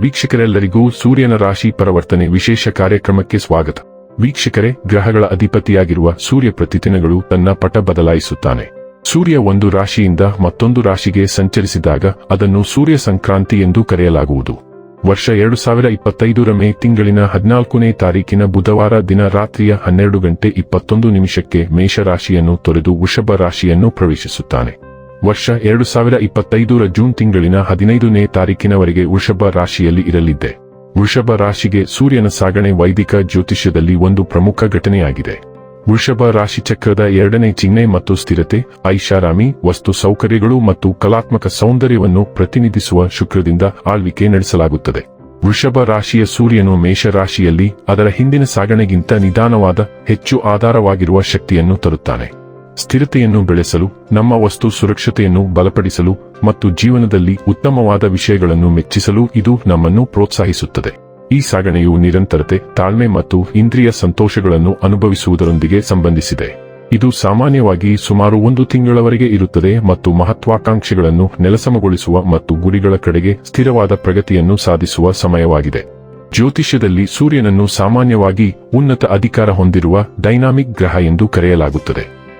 ವೀಕ್ಷಕರೆಲ್ಲರಿಗೂ ಸೂರ್ಯನ ರಾಶಿ ಪರಿವರ್ತನೆ ವಿಶೇಷ ಕಾರ್ಯಕ್ರಮಕ್ಕೆ ಸ್ವಾಗತ. ವೀಕ್ಷಕರೇ, ಗ್ರಹಗಳ ಅಧಿಪತಿಯಾಗಿರುವ ಸೂರ್ಯ ಪ್ರತಿದಿನಗಳು ತನ್ನ ಪಟ ಬದಲಾಯಿಸುತ್ತಾನೆ. ಸೂರ್ಯ ಒಂದು ರಾಶಿಯಿಂದ ಮತ್ತೊಂದು ರಾಶಿಗೆ ಸಂಚರಿಸಿದಾಗ ಅದನ್ನು ಸೂರ್ಯ ಸಂಕ್ರಾಂತಿ ಎಂದು ಕರೆಯಲಾಗುವುದು. ವರ್ಷ ಎರಡು ಸಾವಿರ ಇಪ್ಪತ್ತೈದರ ಮೇ ತಿಂಗಳಿನ ಹದಿನಾಲ್ಕನೇ ತಾರೀಕಿನ ಬುಧವಾರ ದಿನ ರಾತ್ರಿಯ ಹನ್ನೆರಡು ಗಂಟೆ ಇಪ್ಪತ್ತೊಂದು ನಿಮಿಷಕ್ಕೆ ಮೇಷರಾಶಿಯನ್ನು ತೊರೆದು ವೃಷಭ ರಾಶಿಯನ್ನು ಪ್ರವೇಶಿಸುತ್ತಾನೆ. ವರ್ಷ ಎರಡು ಸಾವಿರ ಇಪ್ಪತ್ತೈದರ ಜೂನ್ ತಿಂಗಳಿನ ಹದಿನೈದನೇ ತಾರೀಕಿನವರೆಗೆ ವೃಷಭ ರಾಶಿಯಲ್ಲಿ ಇರಲಿದ್ದೆ. ವೃಷಭ ರಾಶಿಗೆ ಸೂರ್ಯನ ಸಾಗಣೆ ವೈದಿಕ ಜ್ಯೋತಿಷ್ಯದಲ್ಲಿ ಒಂದು ಪ್ರಮುಖ ಘಟನೆಯಾಗಿದೆ. ವೃಷಭ ರಾಶಿ ಚಕ್ರದ ಎರಡನೇ ಚಿಹ್ನೆ ಮತ್ತು ಸ್ಥಿರತೆ, ಐಷಾರಾಮಿ, ವಸ್ತು ಸೌಕರ್ಯಗಳು ಮತ್ತು ಕಲಾತ್ಮಕ ಸೌಂದರ್ಯವನ್ನು ಪ್ರತಿನಿಧಿಸುವ ಶುಕ್ರದಿಂದ ಆಳ್ವಿಕೆ ನಡೆಸಲಾಗುತ್ತದೆ. ವೃಷಭ ರಾಶಿಯ ಸೂರ್ಯನು ಮೇಷ ರಾಶಿಯಲ್ಲಿ ಅದರ ಹಿಂದಿನ ಸಾಗಣೆಗಿಂತ ನಿಧಾನವಾದ, ಹೆಚ್ಚು ಆಧಾರವಾಗಿರುವ ಶಕ್ತಿಯನ್ನು ತರುತ್ತಾನೆ. ಸ್ಥಿರತೆಯನ್ನು ಬೆಳೆಸಲು, ನಮ್ಮ ವಸ್ತು ಸುರಕ್ಷತೆಯನ್ನು ಬಲಪಡಿಸಲು ಮತ್ತು ಜೀವನದಲ್ಲಿ ಉತ್ತಮವಾದ ವಿಷಯಗಳನ್ನು ಮೆಚ್ಚಿಸಲು ಇದು ನಮ್ಮನ್ನು ಪ್ರೋತ್ಸಾಹಿಸುತ್ತದೆ. ಈ ಸಾಗಣೆಯು ನಿರಂತರತೆ, ತಾಳ್ಮೆ ಮತ್ತು ಇಂದ್ರಿಯ ಸಂತೋಷಗಳನ್ನು ಅನುಭವಿಸುವುದರೊಂದಿಗೆ ಸಂಬಂಧಿಸಿದೆ. ಇದು ಸಾಮಾನ್ಯವಾಗಿ ಸುಮಾರು ಒಂದು ತಿಂಗಳವರೆಗೆ ಇರುತ್ತದೆ ಮತ್ತು ಮಹತ್ವಾಕಾಂಕ್ಷೆಗಳನ್ನು ನೆಲಸಮಗೊಳಿಸುವ ಮತ್ತು ಗುರಿಗಳ ಕಡೆಗೆ ಸ್ಥಿರವಾದ ಪ್ರಗತಿಯನ್ನು ಸಾಧಿಸುವ ಸಮಯವಾಗಿದೆ. ಜ್ಯೋತಿಷ್ಯದಲ್ಲಿ ಸೂರ್ಯನನ್ನು ಸಾಮಾನ್ಯವಾಗಿ ಉನ್ನತ ಅಧಿಕಾರ ಹೊಂದಿರುವ ಡೈನಾಮಿಕ್ ಗ್ರಹ ಎಂದು ಕರೆಯಲಾಗುತ್ತದೆ.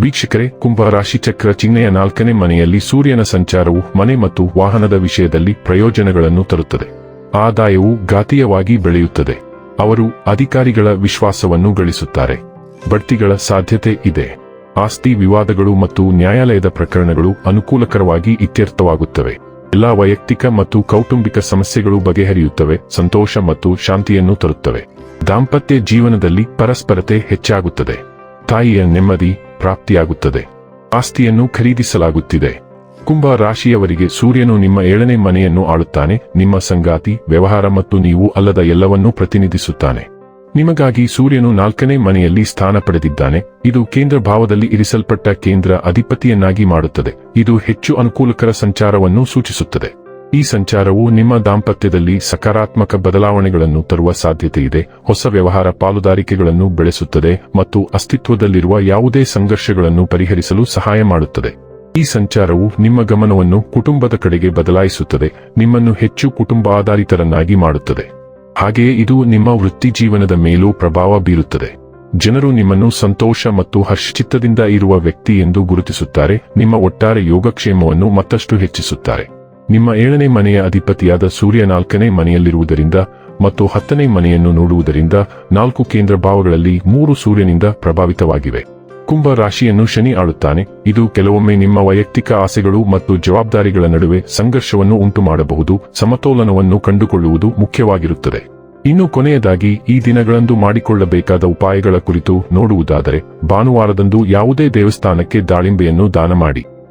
ವೀಕ್ಷಕರೇ ಕುಂಭ ರಾಶಿ ಚಕ್ರ ಚಿಹ್ನೆಯ ನಾಲ್ಕನೇ ಮನೆಯಲ್ಲಿ ಸೂರ್ಯನ ಸಂಚಾರವು ಮನೆ ಮತ್ತು ವಾಹನದ ವಿಷಯದಲ್ಲಿ ಪ್ರಯೋಜನಗಳನ್ನು ತರುತ್ತದೆ. ಆದಾಯವು ಘಾತೀಯವಾಗಿ ಬೆಳೆಯುತ್ತದೆ. ಅವರು ಅಧಿಕಾರಿಗಳ ವಿಶ್ವಾಸವನ್ನು ಗಳಿಸುತ್ತಾರೆ. ಬಡ್ತಿಗಳ ಸಾಧ್ಯತೆ ಇದೆ. ಆಸ್ತಿ ವಿವಾದಗಳು ಮತ್ತು ನ್ಯಾಯಾಲಯದ ಪ್ರಕರಣಗಳು ಅನುಕೂಲಕರವಾಗಿ ಇತ್ಯರ್ಥವಾಗುತ್ತವೆ. ಎಲ್ಲಾ ವೈಯಕ್ತಿಕ ಮತ್ತು ಕೌಟುಂಬಿಕ ಸಮಸ್ಯೆಗಳು ಬಗೆಹರಿಯುತ್ತವೆ, ಸಂತೋಷ ಮತ್ತು ಶಾಂತಿಯನ್ನು ತರುತ್ತವೆ. ದಾಂಪತ್ಯ ಜೀವನದಲ್ಲಿ ಪರಸ್ಪರತೆ ಹೆಚ್ಚಾಗುತ್ತದೆ. ತಾಯಿಯ ನೆಮ್ಮದಿ ಪ್ರಾಪ್ತಿಯಾಗುತ್ತದೆ. ಆಸ್ತಿಯನ್ನು ಖರೀದಿಸಲಾಗುತ್ತಿದೆ. ಕುಂಭ ರಾಶಿಯವರಿಗೆ ಸೂರ್ಯನು ನಿಮ್ಮ ಏಳನೇ ಮನೆಯನ್ನು ಆಳುತ್ತಾನೆ. ನಿಮ್ಮ ಸಂಗಾತಿ, ವ್ಯವಹಾರ ಮತ್ತು ನೀವು ಅಲ್ಲದ ಎಲ್ಲವನ್ನೂ ಪ್ರತಿನಿಧಿಸುತ್ತಾನೆ. ನಿಮಗಾಗಿ ಸೂರ್ಯನು ನಾಲ್ಕನೇ ಮನೆಯಲ್ಲಿ ಸ್ಥಾನ ಪಡೆದಿದ್ದಾನೆ. ಇದು ಕೇಂದ್ರ ಭಾವದಲ್ಲಿ ಇರಿಸಲ್ಪಟ್ಟ ಕೇಂದ್ರ ಅಧಿಪತಿಯನ್ನಾಗಿ ಮಾಡುತ್ತದೆ. ಇದು ಹೆಚ್ಚು ಅನುಕೂಲಕರ ಸಂಚಾರವನ್ನು ಸೂಚಿಸುತ್ತದೆ. ಈ ಸಂಚಾರವು ನಿಮ್ಮ ದಾಂಪತ್ಯದಲ್ಲಿ ಸಕಾರಾತ್ಮಕ ಬದಲಾವಣೆಗಳನ್ನು ತರುವ ಸಾಧ್ಯತೆ ಇದೆ ಹೊಸ ವ್ಯವಹಾರ ಪಾಲುದಾರಿಕೆಗಳನ್ನು ಬೆಳೆಸುತ್ತದೆ ಮತ್ತು ಅಸ್ತಿತ್ವದಲ್ಲಿರುವ ಯಾವುದೇ ಸಂಘರ್ಷಗಳನ್ನು ಪರಿಹರಿಸಲು ಸಹಾಯ ಮಾಡುತ್ತದೆ. ಈ ಸಂಚಾರವು ನಿಮ್ಮ ಗಮನವನ್ನು ಕುಟುಂಬದ ಕಡೆಗೆ ಬದಲಾಯಿಸುತ್ತದೆ, ನಿಮ್ಮನ್ನು ಹೆಚ್ಚು ಕುಟುಂಬ ಆಧಾರಿತರನ್ನಾಗಿ ಮಾಡುತ್ತದೆ. ಹಾಗೆಯೇ ಇದು ನಿಮ್ಮ ವೃತ್ತಿ ಜೀವನದ ಮೇಲೂ ಪ್ರಭಾವ ಬೀರುತ್ತದೆ. ಜನರು ನಿಮ್ಮನ್ನು ಸಂತೋಷ ಮತ್ತು ಹರ್ಷಚಿತ್ತದಿಂದ ಇರುವ ವ್ಯಕ್ತಿ ಎಂದು ಗುರುತಿಸುತ್ತಾರೆ, ನಿಮ್ಮ ಒಟ್ಟಾರೆ ಯೋಗಕ್ಷೇಮವನ್ನು ಮತ್ತಷ್ಟು ಹೆಚ್ಚಿಸುತ್ತಾರೆ. ನಿಮ್ಮ ಏಳನೇ ಮನೆಯ ಅಧಿಪತಿಯಾದ ಸೂರ್ಯ ನಾಲ್ಕನೇ ಮನೆಯಲ್ಲಿರುವುದರಿಂದ ಮತ್ತು ಹತ್ತನೇ ಮನೆಯನ್ನು ನೋಡುವುದರಿಂದ ನಾಲ್ಕು ಕೇಂದ್ರ ಭಾವಗಳಲ್ಲಿ ಮೂರು ಸೂರ್ಯನಿಂದ ಪ್ರಭಾವಿತವಾಗಿವೆ. ಕುಂಭ ರಾಶಿಯನ್ನು ಶನಿ ಆಳುತ್ತಾನೆ. ಇದು ಕೆಲವೊಮ್ಮೆ ನಿಮ್ಮ ವೈಯಕ್ತಿಕ ಆಸೆಗಳು ಮತ್ತು ಜವಾಬ್ದಾರಿಗಳ ನಡುವೆ ಸಂಘರ್ಷವನ್ನು ಉಂಟು ಮಾಡಬಹುದು ಸಮತೋಲನವನ್ನು ಕಂಡುಕೊಳ್ಳುವುದು ಮುಖ್ಯವಾಗಿರುತ್ತದೆ. ಇನ್ನು ಕೊನೆಯದಾಗಿ, ಈ ದಿನಗಳಂದು ಮಾಡಿಕೊಳ್ಳಬೇಕಾದ ಉಪಾಯಗಳ ಕುರಿತು ನೋಡುವುದಾದರೆ, ಭಾನುವಾರದಂದು ಯಾವುದೇ ದೇವಸ್ಥಾನಕ್ಕೆ ದಾಳಿಂಬೆಯನ್ನು ದಾನ ಮಾಡಿ